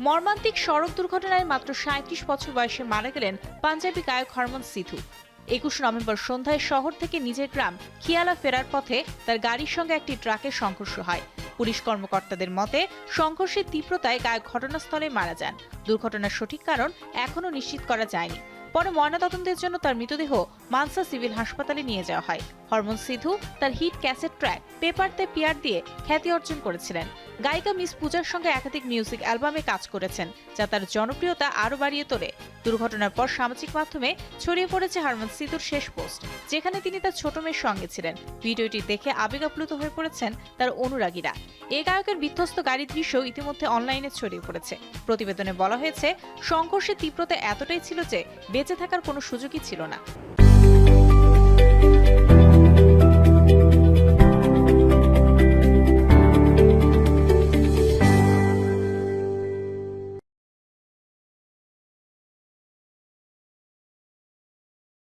মর্মান্তিক সড়ক দুর্ঘটনায় মাত্র সাঁত্রিশ বছর বয়সে মারা গেলেন পাঞ্জাবি গায়ক হরমন সিধু। একুশ নভেম্বর সন্ধ্যায় শহর থেকে নিজের গ্রাম খিয়ালা ফেরার পথে তার গাড়ির সঙ্গে একটি ট্রাকের সংঘর্ষ হয়। পুলিশ কর্মকর্তাদের মতে, সংঘর্ষের তীব্রতায় গায়ক ঘটনাস্থলে মারা যান। দুর্ঘটনার সঠিক কারণ এখনও নিশ্চিত করা যায়নি। পরে ময়নাতদন্তের জন্য তার মৃতদেহ মানসা সিভিল হাসপাতালে নিয়ে যাওয়া হয়। হরমোন সিধু তার hit cassette track paper te pyaar দিয়ে খ্যাতি অর্জন করেছিলেন। গায়িকা মিস পূজার সঙ্গে একাধিক মিউজিক অ্যালবামে কাজ করেছেন, যা তার জনপ্রিয়তা আরও বাড়িয়ে তোলে। দুর্ঘটনার পর সামাজিক মাধ্যমে ছড়িয়ে পড়েছে হারমোন সিধুর শেষ পোস্ট, যেখানে তিনি তার ছোট মেয়ের সঙ্গে ছিলেন। ভিডিওটি দেখে আবেগাপ্লুত হয়ে পড়েছেন তার অনুরাগীরা। এ গায়কের বিধ্বস্ত গাড়ির দৃশ্য ইতিমধ্যে অনলাইনে ছড়িয়ে পড়েছে। প্রতিবেদনে বলা হয়েছে, সংঘর্ষের তীব্রতা এতটাই ছিল যে বেঁচে থাকার কোনো সুযোগই ছিল না।